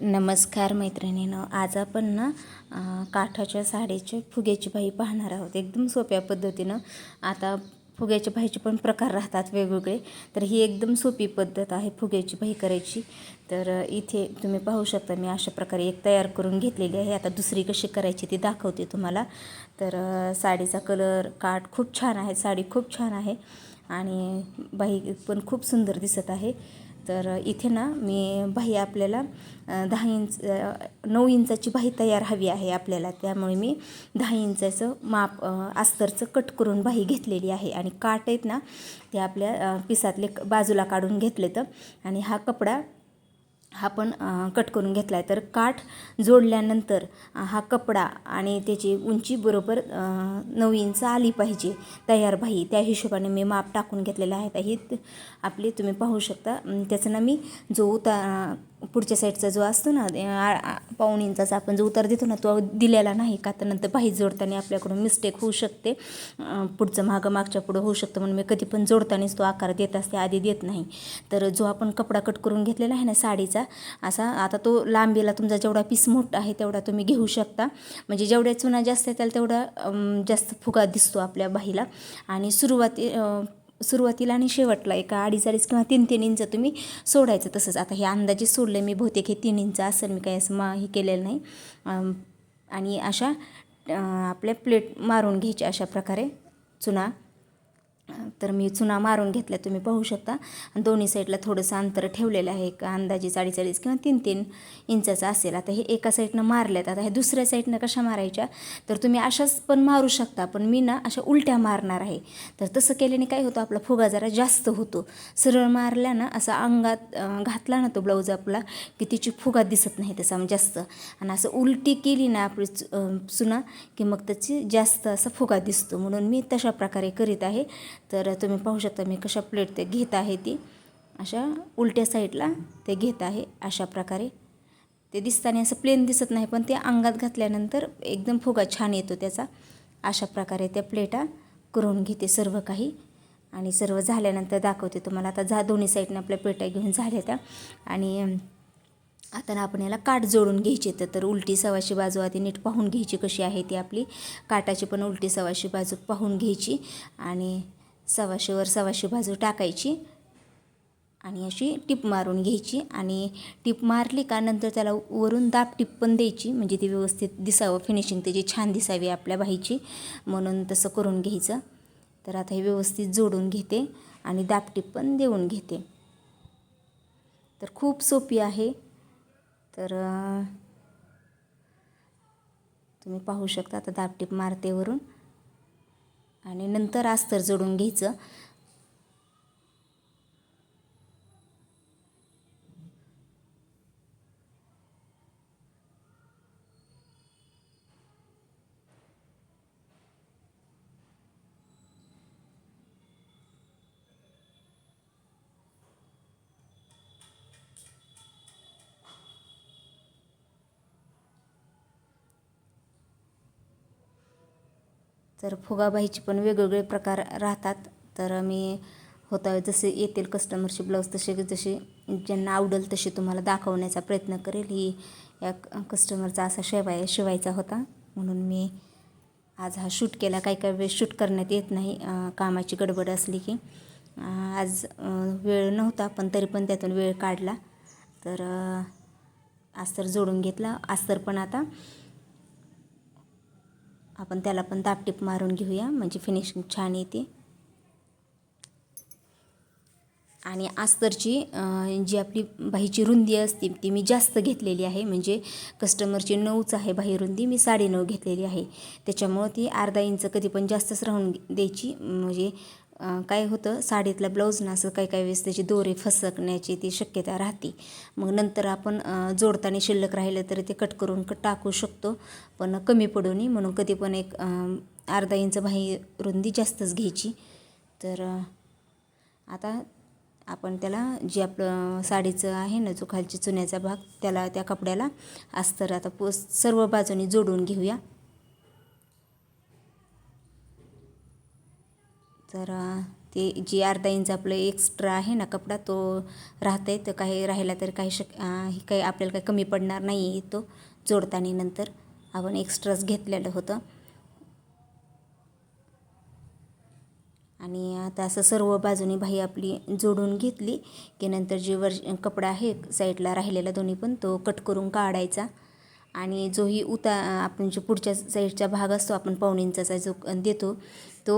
नमस्कार मैत्रिणीनं आज आपण ना काठाच्या साडीचे फुग्याची बाई पाहणार आहोत. एकदम सोप्या पद्धतीनं. आता फुग्याच्या बाईचे पण प्रकार राहतात वेगवेगळे. तर ही एकदम सोपी पद्धत आहे फुग्याची बाई करायची. तर इथे तुम्ही पाहू शकता मी अशा प्रकारे एक तयार करून घेतलेली आहे. आता दुसरी कशी करायची ती दाखवते तुम्हाला. तर साडीचा कलर काठ खूप छान आहे साडी खूप छान आहे. आणि बाई पण खूप सुंदर दिसत आहे. तर इथे ना मी बाही आपल्याला दहा इंच नऊ इंचाची बाही तयार हवी आहे आपल्याला. त्यामुळे मी दहा इंचाचं माप अस्तरचं कट करून बाही घेतलेली आहे. आणि काट आहेत ना ते आपल्या पिसातले बाजूला काढून घेतले तर आणि हा कपडा हा पण कट करून घेतला आहे तर काठ जोडल्यानंतर हा कपडा आणि त्याची उंची बरोबर नऊ इंच आली पाहिजे तयार बाही त्या हिशोबाने मी माप टाकून घेतलेलं आहे. तर ही आपली तुम्ही पाहू शकता. त्याचं ना मी जो उता पुढच्या साईडचा जो असतो ना पाहुणींचा पाऊण इंचाचा आपण जो उतार देतो ना तो दिलेला नाही का? तर नंतर बाही जोडताना आपल्याकडून मिस्टेक होऊ शकते. पुढचं मागं मागच्या पुढं होऊ शकतं म्हणून मी कधी पण जोडतानाच तो आकार देत असते आधी देत नाही. तर जो आपण कपडा कट करून घेतलेला आहे ना साडीचा असा आता तो लांबीला तुमचा जेवढा पीस मोठा आहे तेवढा तुम्ही घेऊ शकता. म्हणजे जेवढ्या चुना जास्त येतील तेवढा जास्त फुगा दिसतो आपल्या बाहीला. आणि सुरुवाती सुरुवातीला आणि शेवटला एका अडीच अडीच किंवा तीन तीन इंच तुम्ही सोडायचं तसंच. आता हे अंदाजे सोडलं मी बहुतेक हे तीन इंच असेल मी काही असं मा हे केलेलं नाही. आणि अशा आपल्या प्लेट मारून घ्यायच्या अशा प्रकारे चुना. तर मी चुना मारून घेतल्या तुम्ही पाहू शकता. दोन्ही साईडला थोडंसं अंतर ठेवलेलं आहे. एक अंदाजे चाळीस चाळीस किंवा तीन तीन इंचाचं असेल. आता हे एका साईडनं मारल्यात. आता हे दुसऱ्या साईडनं कशा मारायच्या? तर तुम्ही अशाच पण मारू शकता. पण मी ना अशा उलट्या मारणार आहे. तर तसं केल्याने काय होतं? आपला फुगा जरा जास्त होतो. सरळ मारल्या ना असा अंगात घातला ना तो ब्लाऊज आपला की तिची फुगा दिसत नाही तसा म्हणजे जास्त. आणि असं उलटी केली ना आपली चु- चुना की मग त्याची जास्त असा फुगा दिसतो. म्हणून मी तशा प्रकारे करीत आहे. तर तुम्ही पाहू शकता मी कशा प्लेट ते घेत आहे ती. अशा उलट्या साईडला ते घेत आहे अशा प्रकारे. ते दिसताना असं प्लेन दिसत नाही पण ते अंगात घातल्यानंतर एकदम फुगा छान येतो त्याचा. अशा प्रकारे त्या प्लेटा करून घेते सर्व काही. आणि सर्व झाल्यानंतर दाखवते तुम्हाला. आता जा दोन्ही साईडने आपल्या पेट्या घेऊन झाल्या त्या. आणि आता ना आपण याला काठ जोडून घ्यायची तर तर उलटी सवाशी बाजू आधी नीट पाहून घ्यायची कशी आहे ती आपली. काटाची पण उलटी सवाशी बाजू पाहून घ्यायची. आणि सवाशेवर सवाशे बाजू टाकायची आणि अशी टीप मारून घ्यायची आणि टीप मारली का नंतर त्याला वरून दाब टीप पण द्यायची म्हणजे ती व्यवस्थित दिसावं फिनिशिंग त्याची छान दिसावी आपल्या बाईची. म्हणून तसं करून घ्यायचं. तर आता हे व्यवस्थित जोडून घेते आणि दाब टीप पण देऊन घेते. तर खूप सोपी आहे. तर तुम्ही पाहू शकता आता दाबटीप मारते वरून. आणि नंतर अस्तर जोडून घ्यायचं. तर फुगाबाईचे पण वेगवेगळे प्रकार राहतात तर मी होता जसे येतील कस्टमरचे ब्लाऊज तसे जसे ज्यांना आवडेल तसे तुम्हाला दाखवण्याचा प्रयत्न करेल. ही या कस्टमरचा असा शिवाय शिवायचा होता. म्हणून मी आज हा शूट केला. काही काही वेळ शूट करण्यात येत नाही. कामाची गडबड असली की. आज वेळ नव्हता पण तरी पण त्यातून वेळ काढला. तर अस्तर जोडून घेतला. अस्तर पण आता आपण त्याला पण दापटीप मारून घेऊया. म्हणजे फिनिशिंग छान येते. आणि आस्तरची जी आपली बाहीची रुंदी असते ती मी जास्त घेतलेली आहे. म्हणजे कस्टमरची नऊच आहे बाही रुंदी मी साडेनऊ घेतलेली आहे. त्याच्यामुळं ती अर्धा इंच कधी पण जास्तच राहून द्यायची. म्हणजे काय होतं साडीतला ब्लाऊज ना असं काही काही वेळेस त्याची दोरे फसकण्याची ती शक्यता राहते. मग नंतर आपण जोडताना शिल्लक राहिलं तर ते कट करून कट टाकू शकतो. पण कमी पडू नये म्हणून कधी पण एक अर्धा इंच बाही रुंदी जास्तच घ्यायची. तर आता आपण त्याला जे आपलं साडीचं आहे ना जो खालची चुन्याचा भाग त्याला त्या कपड्याला अस्तर आता पो सर्व बाजूनी जोडून घेऊया. तर ते जी अर्धा इंच आपलं एक्स्ट्रा आहे ना कपडा तो राहत आहे तर काही राहिला तर काही शक हे काही आपल्याला काही कमी पडणार नाही आहे तो जोडताना नंतर. आपण एक्स्ट्राच घेतलेलं होतं. आणि आता असं सर्व बाजूनी बाही आपली जोडून घेतली की नंतर जी वर कपडा आहे साईडला राहिलेला दोन्ही पण तो कट करून काढायचा. आणि जोही उता आपण जो पुढच्या साईडचा भाग असतो आपण पाऊण इंचाचा जो देतो तो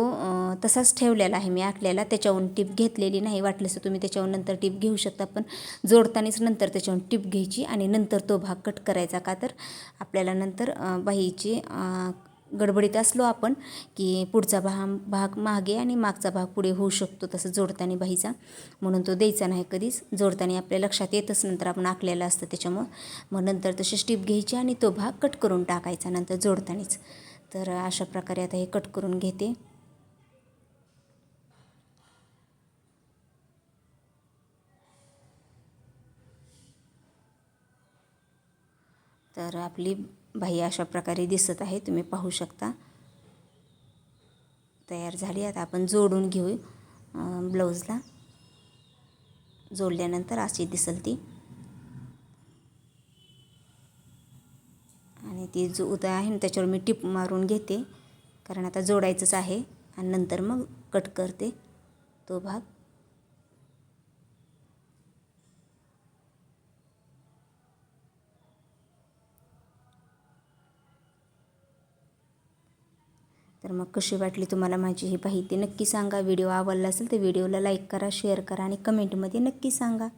तसाच ठेवलेला आहे. मी आखलेला त्याच्यावरून टीप घेतलेली नाही वाटलंच तर तुम्ही त्याच्यावर नंतर टीप घेऊ शकता पण जोडतानाच नंतर त्याच्याहून टीप घ्यायची आणि नंतर तो भाग कट करायचा का तर आपल्याला नंतर अं, बाहीची गडबडीत असलो आपण की पुढचा भाग भाग मागे आणि मागचा भाग पुढे होऊ शकतो तसं जोडताना बाहीचा म्हणून तो द्यायचा नाही कधीच. जोडताना आपल्या लक्षात येतच नंतर आपण आखलेलं असतं त्याच्यामुळं. मग नंतर तशी स्टीप घ्यायची आणि तो भाग कट करून टाकायचा नंतर जोडतानाच. तर अशा प्रकारे आता हे कट करून घेते. तर आपली बाही अशा प्रकारे दिसत आहे तुम्ही पाहू शकता. तयार झाली आता आपण जोडून घेऊ ब्लाऊजला. जोडल्यानंतर अशी दिसेल ती. आणि ती जो उदा आहे ना त्याच्यावर मी टिप मारून घेते. कारण आता जोडायचंच आहे. आणि नंतर मग कट करते तो भाग. तर मग कशी वाटली तुम्हाला माझी ही माहिती नक्की सांगा. व्हिडिओ आवडला असेल तर व्हिडिओला लाईक करा शेअर करा आणि कमेंटमध्ये नक्की सांगा.